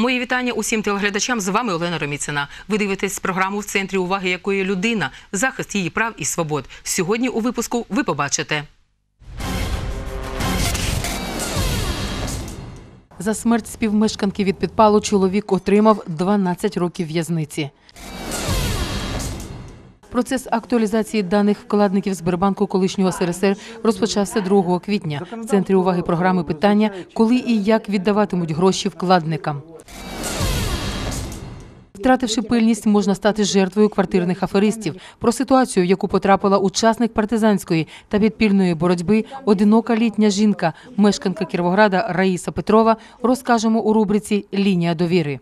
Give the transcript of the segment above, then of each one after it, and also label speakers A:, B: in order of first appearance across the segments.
A: Мої вітання усім телеглядачам. З вами Олена Роміцина. Ви дивитесь програму в центрі уваги якої людина, захист її прав і свобод. Сьогодні у випуску ви побачите. За смерть співмешканки від підпалу чоловік отримав 12 років в'язниці. Процес актуалізації даних вкладників Сбербанку колишнього СРСР розпочався 2 квітня. В центрі уваги програми питання, коли і як віддаватимуть гроші вкладникам. Втративши пильність, можна стати жертвою квартирних аферистів. Про ситуацію, в яку потрапила учасник партизанської та підпільної боротьби, одинока літня жінка, мешканка Кіровограда Раїса Петрова, розкажемо у рубриці Лінія довіри.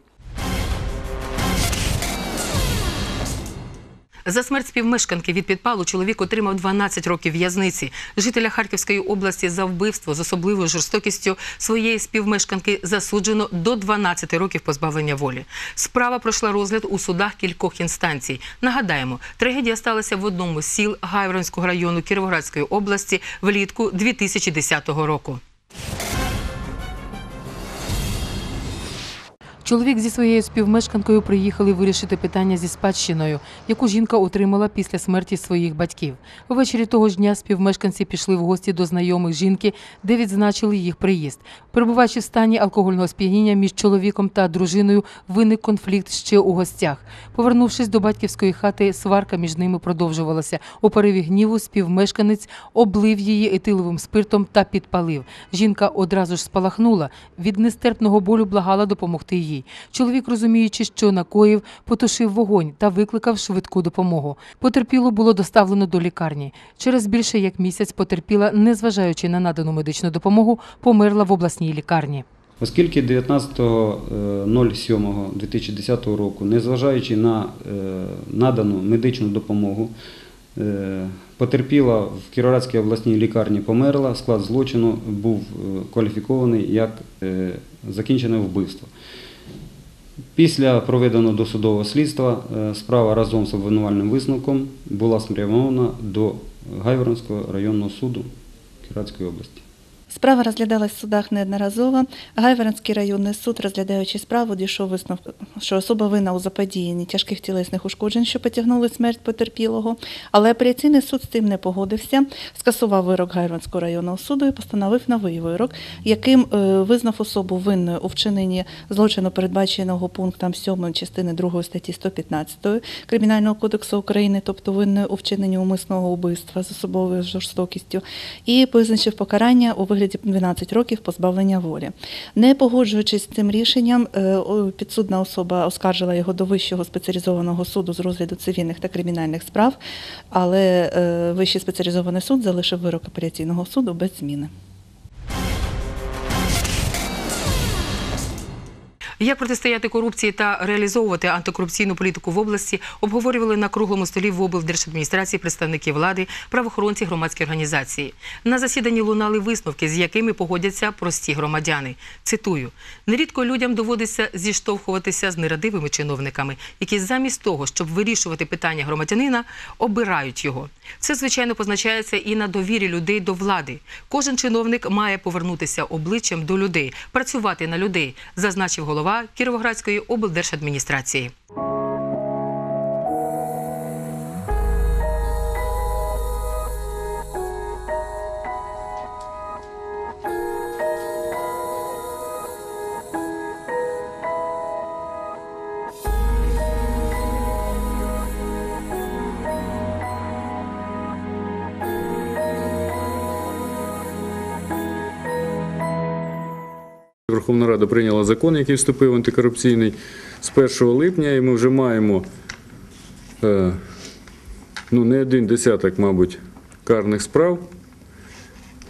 A: За смерть співмешканки від підпалу чоловік отримав 12 років в'язниці. Жителя Харківської області за вбивство з особливою жорстокістю своєї співмешканки засуджено до 12 років позбавлення волі. Справа пройшла розгляд у судах кількох інстанцій. Нагадаємо, трагедія сталася в одному з сіл Гайворонського району Кіровоградської області влітку 2010 року. Чоловік зі своєю співмешканкою приїхали вирішити питання зі спадщиною, яку жінка отримала після смерті своїх батьків. Ввечері того ж дня співмешканці пішли в гості до знайомих жінки, де відзначили їх приїзд. Перебуваючи в стані алкогольного сп'яніння між чоловіком та дружиною, виник конфлікт ще у гостях. Повернувшись до батьківської хати, сварка між ними продовжувалася. У пориві гніву співмешканець облив її етиловим спиртом та підпалив. Жінка одразу ж спалахнула. Від нестерпного болю благала допомогти їй. Чоловік, розуміючи, що накоїв, потушив вогонь та викликав швидку допомогу. Потерпілу було доставлено до лікарні. Через більше як місяць потерпіла, незважаючи на надану медичну допомогу, померла в обласній лікарні.
B: Оскільки 19.07.2010 року, незважаючи на е, надану медичну допомогу, е, потерпіла в Кіровоградській обласній лікарні померла, склад злочину був е, кваліфікований як е, закінчене вбивство. Після проведеного досудового слідства е, справа разом з обвинувальним висновком була спрямована до Гайворонського районного суду Кіратської області.
C: Справа розглядалась в судах неодноразово. Гайворонський районний суд, розглядаючи справу, дійшов висновку, що особа винна у заподіянні тяжких тілесних ушкоджень, що потягнули смерть потерпілого. Але апеляційний суд з цим не погодився, скасував вирок Гайворонського районного суду і постановив новий вирок, яким е, визнав особу винною у вчиненні злочину, передбаченого пунктом 7 частини 2 статті 115 Кримінального кодексу України, тобто винною у вчиненні умисного убивства з особовою жорстокістю, і визначив покарання у вигляді 12 років позбавлення волі. Не погоджуючись з цим рішенням, е, підсудна особа оскаржила його до Вищого спеціалізованого суду з розгляду цивільних та кримінальних справ, але е, Вищий спеціалізований суд залишив вирок апеляційного суду без зміни.
A: Як протистояти корупції та реалізовувати антикорупційну політику в області, обговорювали на круглому столі в облдержадміністрації представники влади, правоохоронці, громадські організації. На засіданні лунали висновки, з якими погодяться прості громадяни. Цитую: нерідко людям доводиться зіштовхуватися з нерадивими чиновниками, які замість того, щоб вирішувати питання громадянина, обирають його. Це звичайно позначається і на довірі людей до влади. Кожен чиновник має повернутися обличчям до людей, працювати на людей, зазначив голова Кіровоградської облдержадміністрації.
D: Верховна Рада прийняла закон, який вступив антикорупційний з 1 липня, і ми вже маємо е, ну, не один десяток, мабуть, карних справ,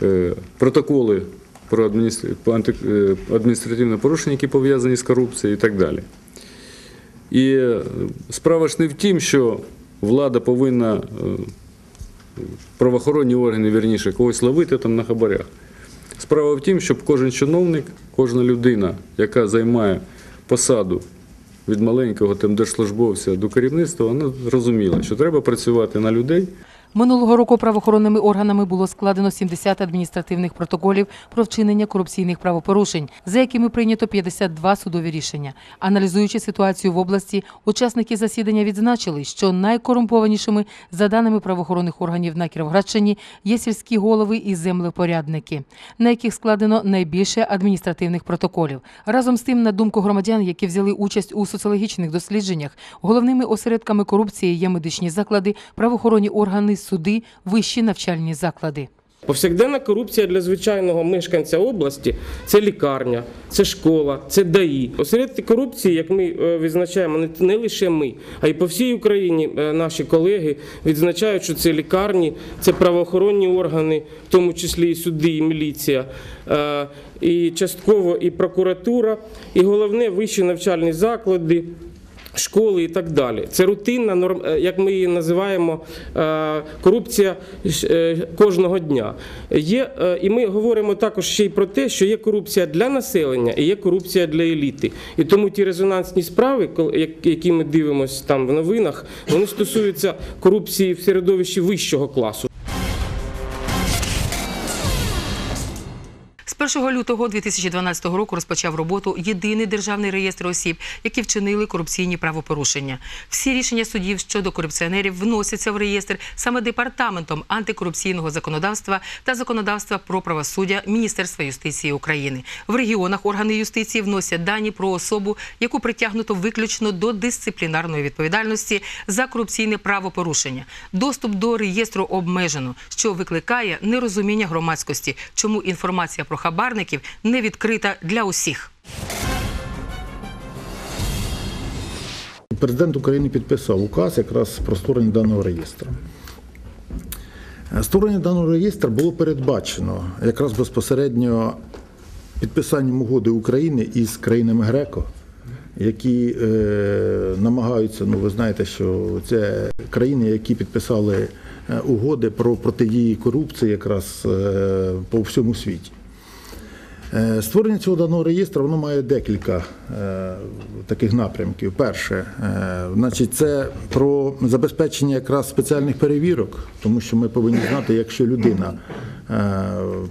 D: е, протоколи про е, адміністративне порушення, які пов'язані з корупцією і так далі. І справа ж не в тім, що влада повинна, правоохоронні органи, вірніше, когось ловити там на хабарях. Справа в тім, щоб кожен чиновник, кожна людина, яка займає посаду від маленького там держслужбовця до керівництва, вона розуміла, що треба працювати на людей.
A: Минулого року правоохоронними органами було складено 70 адміністративних протоколів про вчинення корупційних правопорушень, за якими прийнято 52 судові рішення. Аналізуючи ситуацію в області, учасники засідання відзначили, що найкорумпованішими, за даними правоохоронних органів на Кіровоградщині, є сільські голови і землепорядники, на яких складено найбільше адміністративних протоколів. Разом з тим, на думку громадян, які взяли участь у соціологічних дослідженнях, головними осередками корупції є медичні заклади, правоохоронні органи, суди, вищі навчальні заклади.
E: Повсякденна корупція для звичайного мешканця області це лікарня, це школа, це ДАІ. Осередки корупції, як ми е, відзначаємо, не- лише ми, а й по всій Україні е, наші колеги відзначають, що це лікарні, це правоохоронні органи, в тому числі і суди, і міліція, е, і частково і прокуратура, і головне вищі навчальні заклади школи і так далі. Це рутинна норм, е, як ми її називаємо, е, корупція е, кожного дня. Є, і ми говоримо також ще й про те, що є корупція для населення і є корупція для еліти. І тому ті резонансні справи, які ми дивимося там в новинах, вони стосуються корупції в середовищі вищого класу.
A: 1 лютого 2012 року розпочав роботу єдиний державний реєстр осіб, які вчинили корупційні правопорушення. Всі рішення судів щодо корупціонерів вносяться в реєстр саме департаментом антикорупційного законодавства та законодавства про правосуддя Міністерства юстиції України. В регіонах органи юстиції вносять дані про особу, яку притягнуто виключно до дисциплінарної відповідальності за корупційне правопорушення. Доступ до реєстру обмежено, що викликає нерозуміння громадськості, чому інформація про хабарників не відкрита для усіх.
F: Президент України підписав указ якраз про створення даного реєстру. Е, Створення даного реєстру було передбачено якраз безпосередньо підписанням угоди України із країнами ГРЕКО, які е, намагаються, ну ви знаєте, що це країни, які підписали е, угоди про протидії корупції якраз е, по всьому світі. Е, Створення цього даного реєстру воно має декілька е, таких напрямків. Перше, е, значить, це про забезпечення якраз спеціальних перевірок, тому що ми повинні знати, якщо людина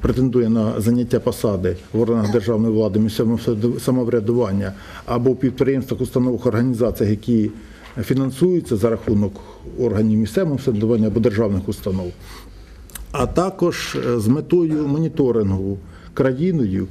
F: претендує на заняття посади в органах державної влади, місцевого самоврядування або в підприємствах, установах, організаціях, які фінансуються за рахунок органів місцевого самоврядування або державних установ а також з метою моніторингу країною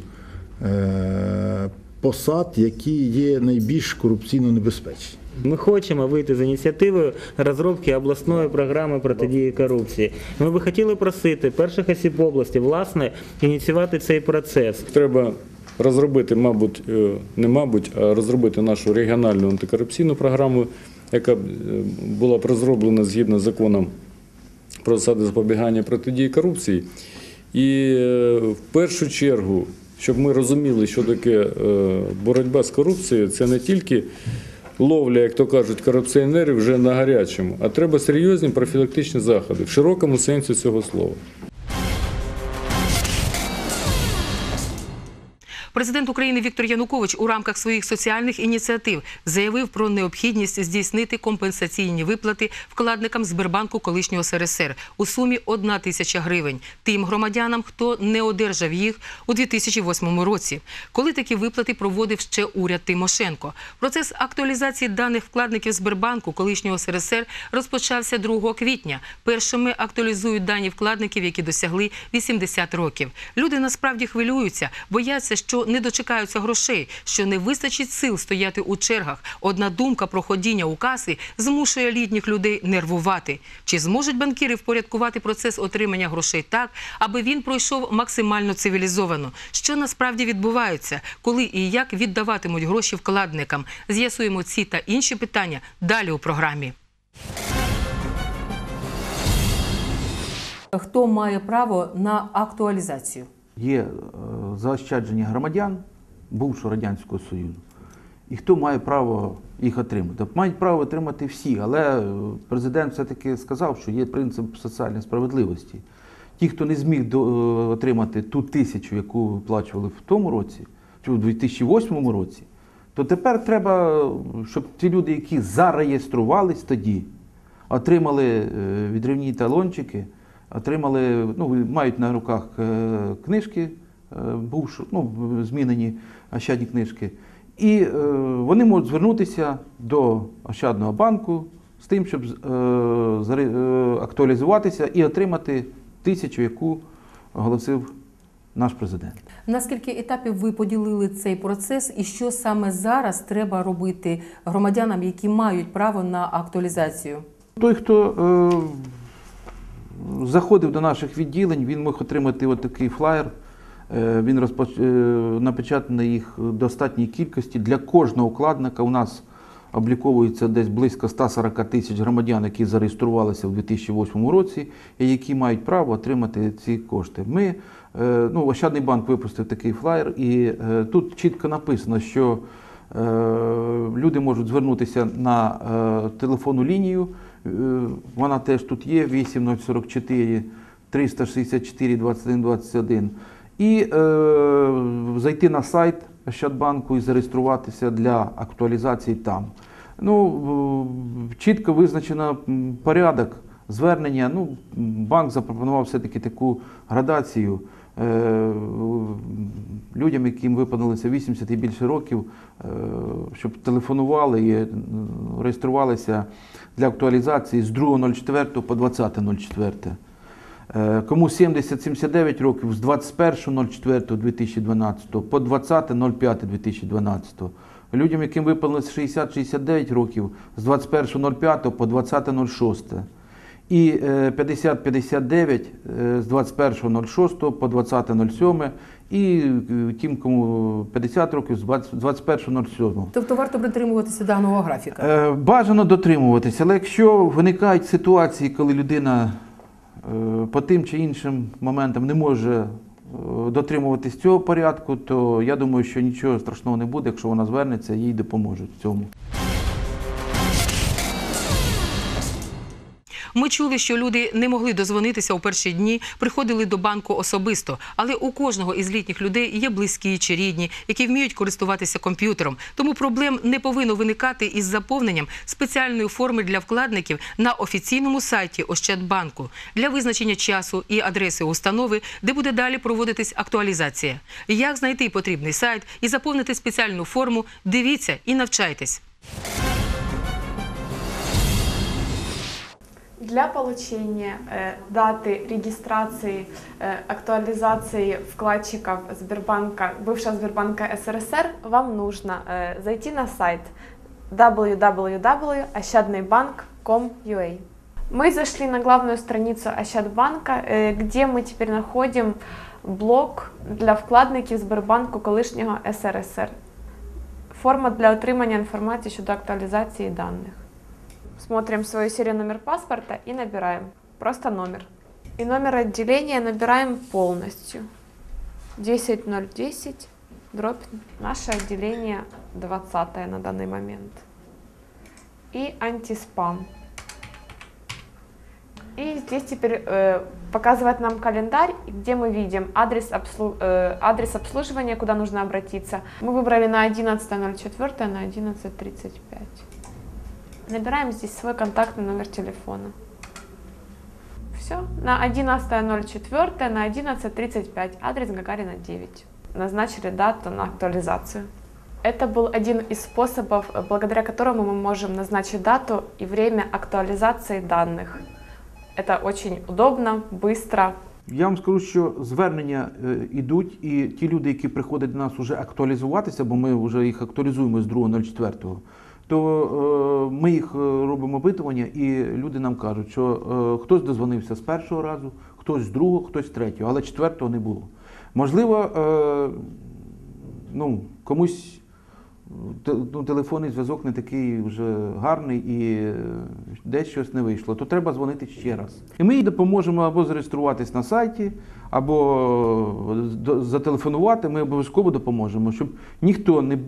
F: е, посад, які є найбільш корупційно небезпечні.
G: Ми хочемо вийти з ініціативою розробки обласної програми протидії корупції. Ми би хотіли просити перших осіб області власне ініціювати цей процес.
D: Треба розробити, мабуть, е, не мабуть, а розробити нашу регіональну антикорупційну програму, яка е, була б розроблена згідно з законом про засади запобігання протидії корупції. І е, в першу чергу, щоб ми розуміли, що таке е, боротьба з корупцією, це не тільки ловля, як то кажуть, корупціонерів вже на гарячому, а треба серйозні профілактичні заходи в широкому сенсі цього слова.
A: Президент України Віктор Янукович у рамках своїх соціальних ініціатив заявив про необхідність здійснити компенсаційні виплати вкладникам Сбербанку колишнього СРСР у сумі 1 тисяча гривень тим громадянам, хто не одержав їх у 2008 році, коли такі виплати проводив ще уряд Тимошенко. Процес актуалізації даних вкладників Сбербанку колишнього СРСР розпочався 2 квітня. Першими актуалізують дані вкладників, які досягли 80 років. Люди насправді хвилюються, бояться, що не дочекаються грошей, що не вистачить сил стояти у чергах. Одна думка про ходіння у каси змушує літніх людей нервувати. Чи зможуть банкіри впорядкувати процес отримання грошей так, аби він пройшов максимально цивілізовано? Що насправді відбувається, коли і як віддаватимуть гроші вкладникам? З'ясуємо ці та інші питання далі у програмі. Хто має право на актуалізацію?
H: Є е, заощадження громадян бувшого Радянського Союзу. І хто має право їх отримати? Мають право отримати всі, але е, президент все-таки сказав, що є принцип соціальної справедливості. Ті, хто не зміг е, отримати ту тисячу, яку виплачували в тому році, чи у 2008 році, то тепер треба, щоб ті люди, які зареєструвались тоді, отримали відривні талончики, отримали, ну, мають на руках е, книжки, е, бувши, ну, змінені ощадні книжки. І е, вони можуть звернутися до Ощадного банку з тим, щоб актуалізуватися і отримати тисячу, яку оголосив наш президент.
A: На скільки етапів ви поділили цей процес, і що саме зараз треба робити громадянам, які мають право на актуалізацію?
H: Той, хто заходив до наших відділень, він міг отримати от такий флаєр. Е, він розпоч... е, напечатаний їх в достатній кількості. Для кожного укладника у нас обліковується десь близько 140 тисяч громадян, які зареєструвалися в 2008 році, і які мають право отримати ці кошти. Ми, е, ну, Ощадний банк випустив такий флаєр, і тут чітко написано, що люди можуть звернутися на телефонну лінію. Е, Вона теж тут є 8044 364 21 21. І е, зайти на сайт Ощадбанку і зареєструватися для акtuалізації там. Ну, чітко визначено порядок звернення. Ну, банк запропонував все-таки таку градацію. Е, людям, яким виповнилося 80 і більше років, е, щоб телефонували і е, реєструвалися для актуалізації з 2.04 по 20.04. Е, Кому 70-79 років з 21.04.2012 по 20.05.2012. Людям, яким виповнилось 60-69 років з 21.05 по 20.06. І е, 50-59 е, з 21.06 по 20.07. І е, тим, кому 50 років з 20 21.07.
A: Тобто варто притримуватися даного графіка.
H: Е, Бажано дотримуватися, але якщо виникають ситуації, коли людина е, по тим чи іншим моментам не може е, дотримуватись цього порядку, то я думаю, що нічого страшного не буде, якщо вона звернеться, їй допоможуть в цьому.
A: Ми чули, що люди не могли дозвонитися у перші дні, приходили до банку особисто. Але у кожного із літніх людей є близькі чи рідні, які вміють користуватися комп'ютером. Тому проблем не повинно виникати із заповненням спеціальної форми для вкладників на офіційному сайті Ощадбанку для визначення часу і адреси установи, де буде далі проводитись актуалізація. Як знайти потрібний сайт і заповнити спеціальну форму, дивіться і навчайтесь.
I: Для получения э, даты регистрации, э, актуализации вкладчиков Сбербанка, бывшего Сбербанка СРСР, вам нужно э, зайти на сайт www.ощадныйбанк.com.ua. Мы зашли на главную страницу Ощадбанка, э, где мы теперь находим блок для вкладників Сбербанку колишнього СРСР. Форма для отримання інформації щодо актуалізації даних. Смотрим свою серию номер паспорта и набираем. Просто номер. И номер отделения набираем полностью. 10010, дробь наше отделение 20 на данный момент. И антиспам. И здесь теперь э, показывает нам календарь, где мы видим адрес, обслу- э, адрес обслуживания, куда нужно обратиться. Мы выбрали на 11.04, на 11.35. Набираем здесь свой контактный номер телефона. Все, на 11.04, на 11.35, адрес Гагарина 9. Назначили дату на актуализацию. Это был один из способов, э, благодаря которому мы можем назначить дату и время актуализации данных. Это очень удобно, быстро,
H: Я вам скажу, що звернення е, ідуть, і ті люди, які приходять до нас вже актуалізуватися, бо ми вже їх актуалізуємо з 2.04, то е, ми їх е, робимо опитування, і люди нам кажуть, що е, хтось дозвонився з першого разу, хтось з другого, хтось з третього, але четвертого не було. Можливо, ну, комусь ну, телефонний зв'язок не такий вже гарний і е, десь щось не вийшло, то треба дзвонити ще раз. І ми їй допоможемо або зареєструватись на сайті, або зателефонувати. Ми обов'язково допоможемо, щоб ніхто не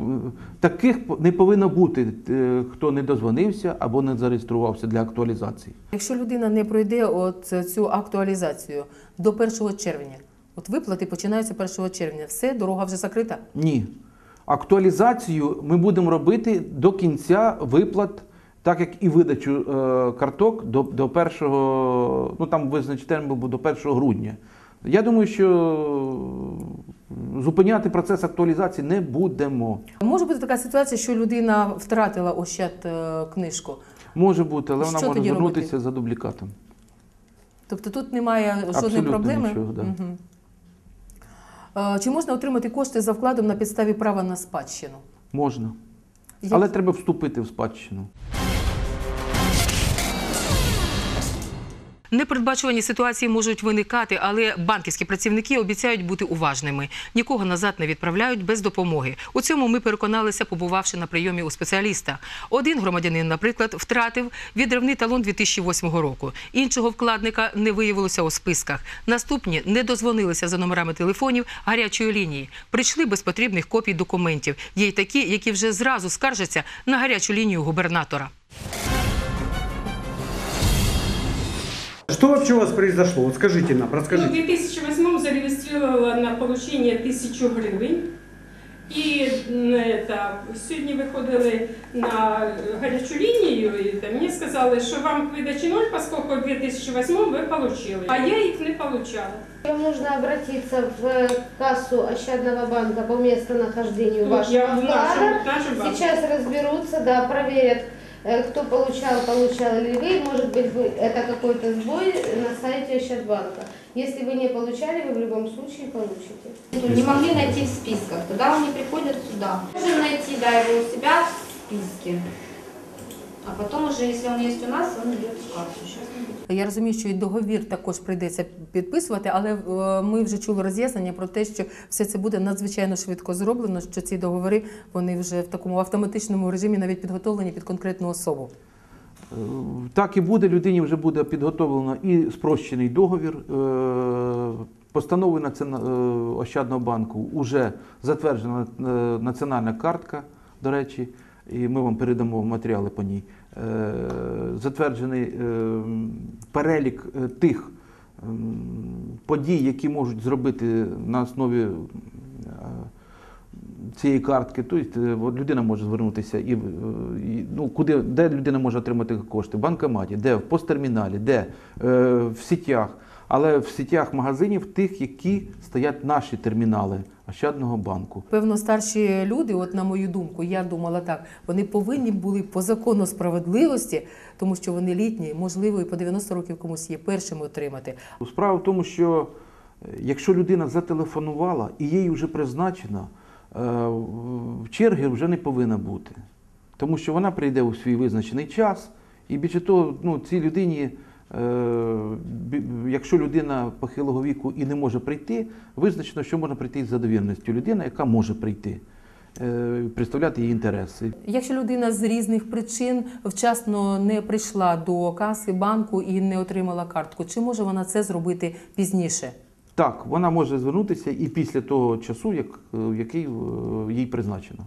H: таких не повинно бути, е, хто не дозвонився або не зареєструвався для актуалізації.
A: Якщо людина не пройде от цю актуалізацію до 1 червня, от виплати починаються 1 червня, все, дорога вже закрита.
H: Ні. Актуалізацію ми будемо робити до кінця виплат так як і видачу е, карток до, до 1, ну там визначений термін до 1 грудня. Я думаю, що зупиняти процес актуалізації не будемо.
A: Може бути така ситуація, що людина втратила ощад е, книжку.
H: Може бути, але вона
A: Що
H: може звернутися
A: робити?
H: за дублікатом.
A: Тобто тут немає жодної
H: Абсолютно
A: проблеми.
H: нічого, да.
A: Мгм. Е, Чи можна отримати кошти за вкладом на підставі права на спадщину?
H: Можна.
A: Як-
H: Але треба вступити в спадщину.
A: Непередбачувані ситуації можуть виникати, але банківські працівники обіцяють бути уважними. Нікого назад не відправляють без допомоги. У цьому ми переконалися, побувавши на прийомі у спеціаліста. Один громадянин, наприклад, втратив відривний талон 2008 року. Іншого вкладника не виявилося у списках. Наступні не дозвонилися за номерами телефонів гарячої лінії. Прийшли без потрібних копій документів. Є й такі, які вже зразу скаржаться на гарячу лінію губернатора.
J: Что вообще у вас произошло? Вот скажите нам,
K: Ну, в
J: расскажите.
K: 2008 зарегистрировала на получение 1000 гривень. І м, это, сьогодні виходили на гарячу лінію, і та мені сказали, що вам видачі ноль, поскольку в 2008 ви получили. А я їх не получала.
L: Вам нужно обратиться в кассу Ощадного банка по местонахождению
K: Тут
L: вашего
K: я в нашу,
L: вклада.
K: в нашу банку.
L: Сейчас разберутся, да, проверят, э, кто получал, получал ли вы. Может быть, вы, это какой-то сбой на сайте Ощадбанка. Если вы не получали, вы в любом случае получите.
M: Не могли найти в списках, тогда они приходят сюда. Можем найти, да, его у себя в списке. А потом уже, если он есть у нас, он идет в кассу.
A: Я розумію, що і договір також прийдеться підписувати, але е, ми вже чули роз'яснення про те, що все це буде надзвичайно швидко зроблено. Що ці договори вони вже в такому автоматичному режимі навіть підготовлені під конкретну особу.
H: Е, Так і буде, людині вже буде підготовлено і спрощений договір. е, е, Ощадного банку вже затверджена національна картка, до речі, і ми вам передамо матеріали по ній. Е, Затверджений е, перелік е, тих подій, які можуть зробити на основі цієї картки. Тобто людина може звернутися і, і ну, куди, де людина може отримати кошти? В банкоматі, де в посттерміналі, де в сітях. Але в сітях магазинів тих, які стоять наші термінали Ощадного банку.
A: Певно, старші люди, от на мою думку, я думала так, вони повинні були по закону справедливості, тому що вони літні, можливо, і по 90 років комусь є першими отримати.
H: Справа в тому, що е, якщо людина зателефонувала і їй вже призначено, е, в черги вже не повинна бути. Тому що вона прийде у свій визначений час, і більше того, ну, цій людині, якщо людина похилого віку і не може прийти, визначено, що можна прийти з задовірністю людина, яка може прийти, е, представляти її інтереси.
A: Якщо людина з різних причин вчасно не прийшла до каси банку і не отримала картку, чи може вона це зробити пізніше?
H: Так, вона може звернутися і після того часу, як, е, який е, їй призначено.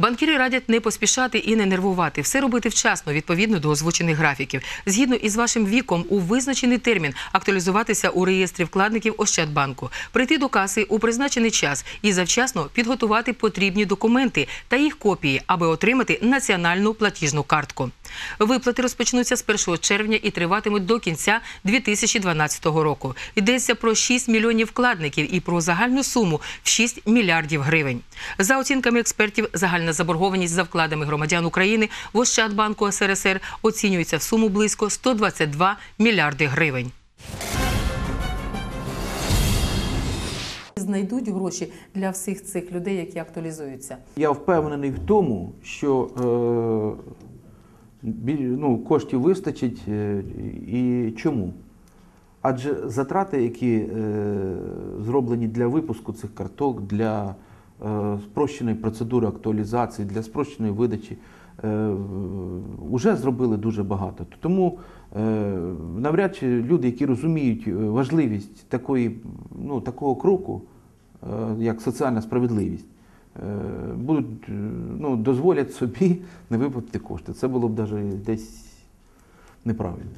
A: Банкіри радять не поспішати і не нервувати, все робити вчасно, відповідно до озвучених графіків. Згідно із вашим віком, у визначений термін актуалізуватися у реєстрі вкладників Ощадбанку, прийти до каси у призначений час і завчасно підготувати потрібні документи та їх копії, аби отримати національну платіжну картку. Виплати розпочнуться з 1 червня і триватимуть до кінця 2012 року. Йдеться про 6 мільйонів вкладників і про загальну суму в 6 мільярдів гривень. За оцінками експертів, загальна заборгованість за вкладами громадян України в Ощадбанку СРСР оцінюється в суму близько 122 мільярди гривень. Знайдуть гроші для всіх цих людей, які актуалізуються.
H: Я впевнений в тому, що е, ну, коштів вистачить. е, І чому? Адже затрати, які е, зроблені для випуску цих карток, для е, спрощеної процедури актуалізації, для спрощеної видачі, вже зробили дуже багато. Тому навряд чи люди, які розуміють важливість такої, ну, такого кроку, як соціальна справедливість, будуть, е, ну, дозволять собі не виплатити кошти. Це було б навіть десь неправильно.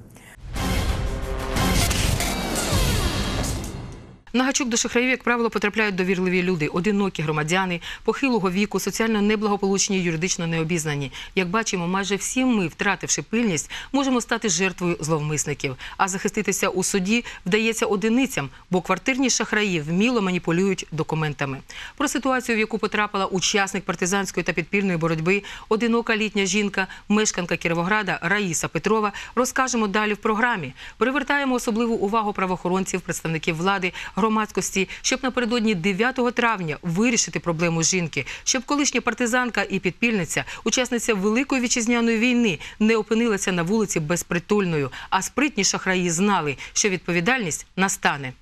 A: На гачок до шахраїв, як правило, потрапляють довірливі люди, одинокі громадяни, похилого віку, соціально неблагополучні, юридично необізнані. Як бачимо, майже всі ми, втративши пильність, можемо стати жертвою зловмисників. А захиститися у суді вдається одиницям, бо квартирні шахраї вміло маніпулюють документами. Про ситуацію, в яку потрапила учасник партизанської та підпільної боротьби, одинока літня жінка, мешканка Кіровограда Раїса Петрова, розкажемо далі в програмі. Привертаємо особливу увагу правоохоронців, представників влади, громадськості, щоб напередодні 9 травня вирішити проблему жінки, щоб колишня партизанка і підпільниця, учасниця Великої вітчизняної війни, не опинилася на вулиці безпритульною, а спритні шахраї знали, що відповідальність настане.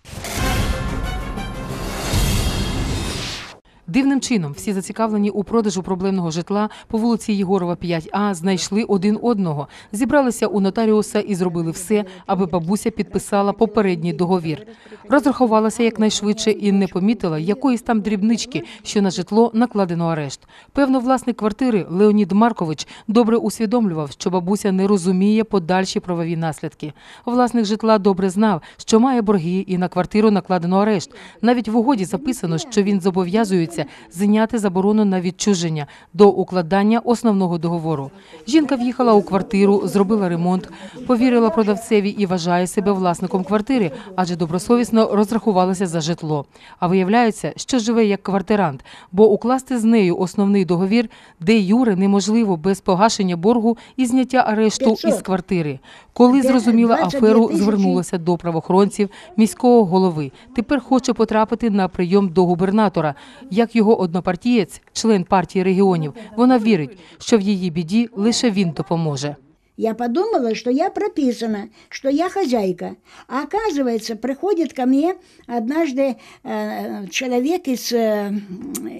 A: Дивним чином всі зацікавлені у продажу проблемного житла по вулиці Єгорова 5А знайшли один одного, зібралися у нотаріуса і зробили все, аби бабуся підписала попередній договір. Розрахувалася якнайшвидше і не помітила якоїсь там дрібнички, що на житло накладено арешт. Певно, власник квартири Леонід Маркович добре усвідомлював, що бабуся не розуміє подальші правові наслідки. Власник житла добре знав, що має борги, і на квартиру накладено арешт. Навіть в угоді записано, що він зобов'язується зняти заборону на відчуження до укладання основного договору. Жінка в'їхала у квартиру, зробила ремонт, повірила продавцеві і вважає себе власником квартири, адже добросовісно розрахувалася за житло. А виявляється, що живе як квартирант, бо укласти з нею основний договір, де юре неможливо без погашення боргу і зняття арешту із квартири. Коли зрозуміла аферу, звернулася до правоохоронців міського голови. Тепер хоче потрапити на прийом до губернатора. Як його однопартієць, член партії регіонів, вона вірить, що в її біді лише він допоможе.
N: Я подумала, что я прописана, что я хозяйка. А оказывается, приходит ко мне однажды э, человек из, э,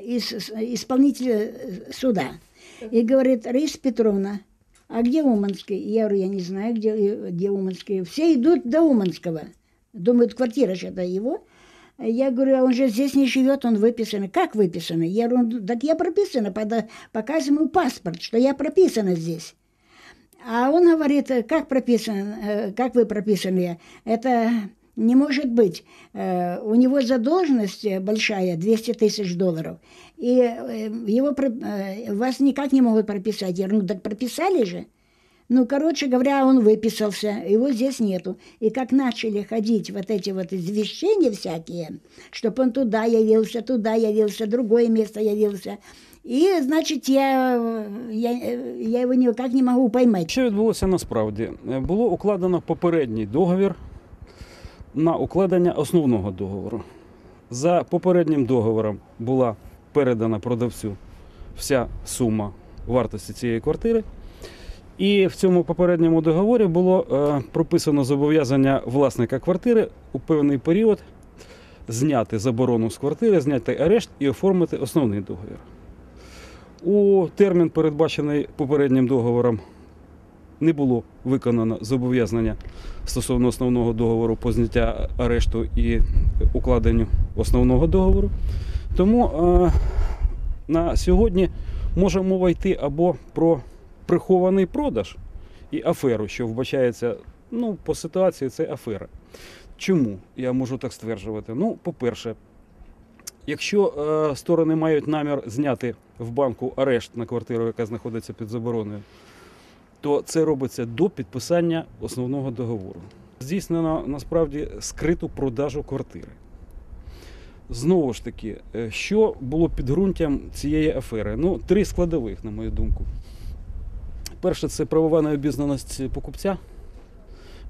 N: из исполнителя суда и говорит, Раиса Петровна, а где Уманский? Я говорю, я не знаю, где, где Уманский. Все идут до Уманского. Думают, квартира же это его. Я говорю, а он же здесь не живет, он выписан. Как выписан? Я говорю, так я прописана, показываю паспорт, что я прописана здесь. А он говорит, как прописано, э, как вы прописаны? Это не может быть. Э, У него задолженность большая, 200 тысяч долларов, и э, его вас никак не могут прописать. Я говорю, ну так прописали же. Ну, короче говоря, он выписался, его здесь нету. И как начали ходить вот эти вот извещения всякие, чтобы он туда явился, туда явился, другое место явился. И, значит, я, я, я его никак не могу поймать.
O: Що відбулося насправді? Е, Було укладено попередній договір на укладення основного договору. За попереднім договором була передана продавцю вся сума вартості цієї квартири. І в цьому попередньому договорі було е, прописано зобов'язання власника квартири у певний період зняти заборону з квартири, зняти арешт і оформити основний договір. У термін, передбачений попереднім договором, не було виконано зобов'язання стосовно основного договору по зняття арешту і укладенню основного договору. Тому е, на сьогодні може мова йти або про прихований продаж і аферу, що вбачається ну, по ситуації, це афера. Чому я можу так стверджувати? Ну, по-перше, Якщо е, сторони мають намір зняти в банку арешт на квартиру, яка знаходиться під забороною, то це робиться до підписання основного договору. Здійснено насправді скриту продажу квартири. Знову ж таки, е, що було підґрунтям цієї афери? Ну, три складових, на мою думку. Перше, це правова необізнаність покупця.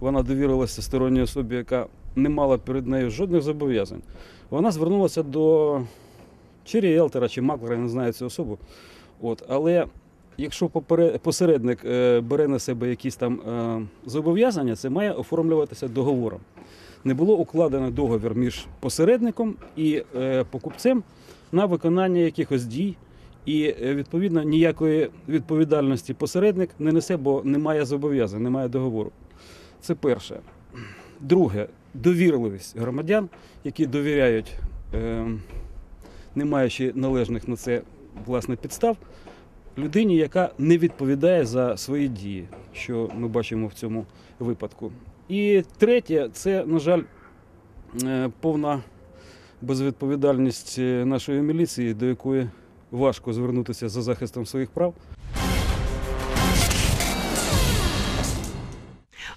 O: Вона довірилася сторонній особі, яка не мала перед нею жодних зобов'язань. Вона звернулася до чи ріелтора, чи маклера, я не знаю цю особу. От, але якщо посередник е, бере на себе якісь там е, зобов'язання, це має оформлюватися договором. Не було укладено договір між посередником і е, покупцем на виконання якихось дій. І е, відповідно ніякої відповідальності посередник не несе, бо немає зобов'язань, немає договору. Це перше. Друге, довірливість громадян, які довіряють, е, не маючи належних на це власне підстав, людині, яка не відповідає за свої дії, що ми бачимо в цьому випадку. І третє, це, на жаль, е, повна безвідповідальність е, нашої міліції, до якої важко звернутися за захистом своїх прав.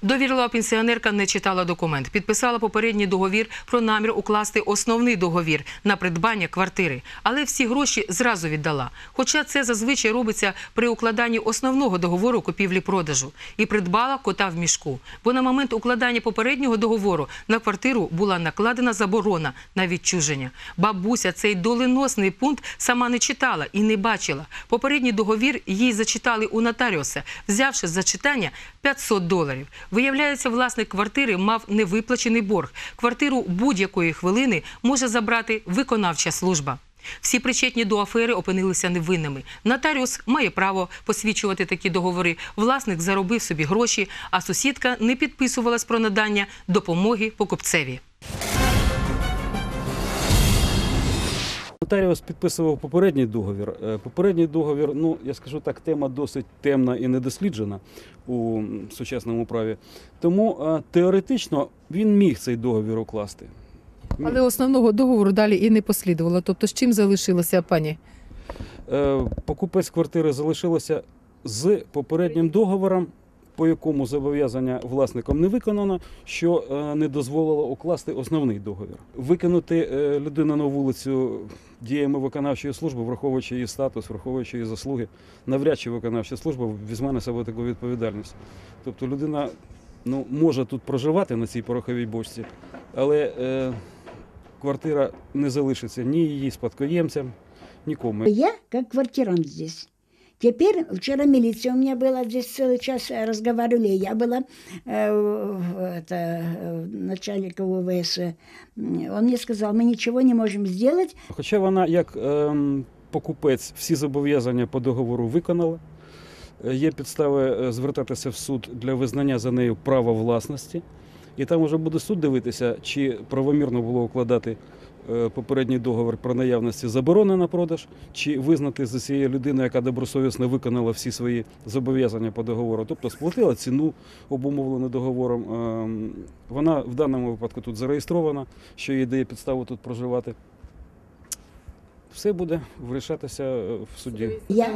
A: Довірлива пенсіонерка не читала документ, підписала попередній договір про намір укласти основний договір на придбання квартири, але всі гроші зразу віддала. Хоча це зазвичай робиться при укладанні основного договору купівлі-продажу. І придбала кота в мішку. Бо на момент укладання попереднього договору на квартиру була накладена заборона на відчуження. Бабуся цей доленосний пункт сама не читала і не бачила. Попередній договір їй зачитали у нотаріуса, взявши за читання 500 доларів. Виявляється, власник квартири мав невиплачений борг. Квартиру будь-якої хвилини може забрати виконавча служба. Всі причетні до афери опинилися невинними. Нотаріус має право посвідчувати такі договори. Власник заробив собі гроші, а сусідка не підписувалась про надання допомоги покупцеві.
O: Нотаріус підписував попередній договір. Е, Попередній договір, ну я скажу так, тема досить темна і недосліджена у сучасному праві. Тому е, теоретично він міг цей договір укласти.
A: Але основного договору далі і не послідувало. Тобто, з чим залишилася пані?
O: Е, Покупець квартири залишилося з попереднім договором, по якому зобов'язання власником не виконано, що е, не дозволило укласти основний договір. Викинути е, людину на вулицю діями виконавчої служби, враховуючи її статус, враховуючи її заслуги, навряд чи виконавча служба візьме на себе таку відповідальність. Тобто людина ну, може тут проживати на цій пороховій бочці, але е, квартира не залишиться ні її спадкоємцям, нікому.
N: Я как квартирант здесь. Теперь, вчера милиция у меня была здесь целый час э, разговаривали, я была э, в- это, э, начальника УВС. э, Он мне сказал, мы ничего не можем сделать,
O: Хоча вона як ем, покупець всі зобов'язання по договору виконала, е, є підстави е, звертатися в суд для визнання за нею права власності. І там вже буде суд дивитися, чи правомірно було укладати е, попередній договір про наявності заборони на продаж, чи визнати за цією людиною, яка добросовісно виконала всі свої зобов'язання по договору, тобто сплатила ціну обумовлену договором. Ем, Вона в даному випадку тут зареєстрована, що їй дає підставу тут проживати Все буде вирішатися е, в суді.
N: Я,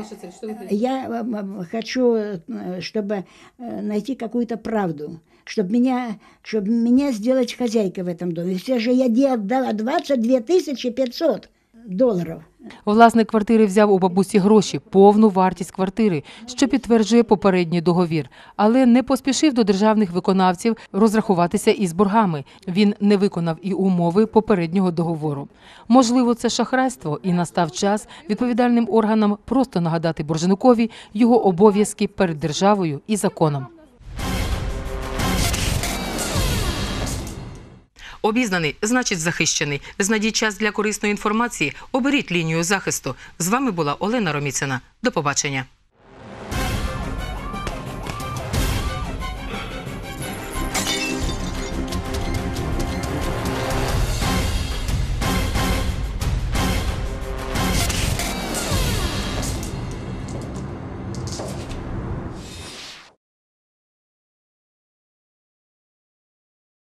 N: я м, м, хочу, э, чтобы э, найти какую-то правду, чтобы меня, чтобы меня сделать хозяйкой в этом доме. Все же я де- отдала 22 тысячи 500 долларов.
A: Власник квартири взяв у бабусі гроші, повну вартість квартири, що підтверджує попередній договір, але не поспішив до державних виконавців розрахуватися із боргами. Він не виконав і умови попереднього договору. Можливо, це шахрайство, і настав час відповідальним органам просто нагадати боржникові його обов'язки перед державою і законом. Обізнаний, значить захищений. Знайдіть час для корисної інформації. Оберіть лінію захисту. З вами була Олена Роміцина. До побачення.